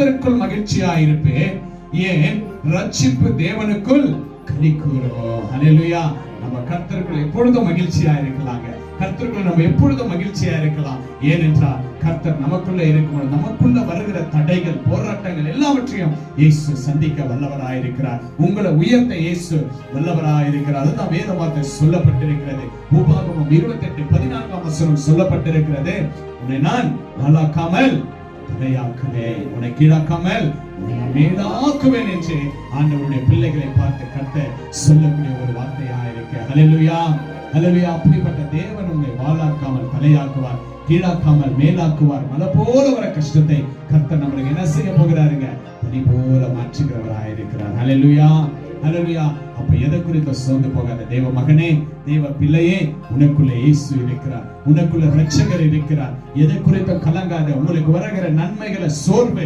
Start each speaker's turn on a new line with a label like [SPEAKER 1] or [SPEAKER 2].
[SPEAKER 1] கர்த்தருக்குள் மகிழ்ச்சியா இருப்பேன் ஏன்? ரட்சிப்பு தேவனுக்குள் கனி கூறுவோம் ஹalleluya நம்ம கர்த்தருக்குள் எப்பொழுதும் மகிழ்ச்சியா இருக்கலாங்க கர்த்தருக்குள்ள நம்ம எப்பொழுதும் மகிழ்ச்சியா இருக்கலாம் ஏனென்றால் கர்த்தர் நமக்குள்ள இருக்கும் நமக்குள்ள வருகிற தடைகள் போராட்டங்கள் எல்லாவற்றையும் இயேசு சந்திக்க வல்லவராயிருக்கிறார். உங்களை உயர்ந்த இயேசு வல்லவராயிருக்கிறார். அதுதான் வேத வார்த்தை சொல்லப்பட்டிருக்கிறது. உபாகமம் இருபத்தி எட்டு பதினான்காம் வசனம் சொல்லப்பட்டிருக்கிறது. உன்னை நான் வளர்க்காமல் தலையாக்குவேன் உன்னை கீழாக்காமல் மேலாக்குவேன் என்று ஆண்டவருடைய பிள்ளைகளை பார்த்து கத்த சொல்லக்கூடிய ஒரு வார்த்தையா இருக்க ஹalleluya. ஹalleluya. அப்படிப்பட்ட தேவன் உங்களை வாழாக்காமல் தலையாக்குவார் கீழாக்காமல் மேலாக்குவார். மலை போல வர கஷ்டத்தை கர்த்தர் நம்மளுக்கு என்ன செய்ய போகிறாருங்க? பனி போல மாற்றுகிறவராயிருக்கிறார். இருக்கிறார் ஹalleluya. அப்ப எதை குறித்த சோர்ந்து போகாத தேவ மகனே தேவ பிள்ளையே உனக்குள்ள இயேசு இருக்கிறார். உனக்குள்ள ரட்சகர் இருக்கிறார். எதை குறித்த கலங்காத உங்களுக்கு வருகிற நன்மைகளை சோர்வை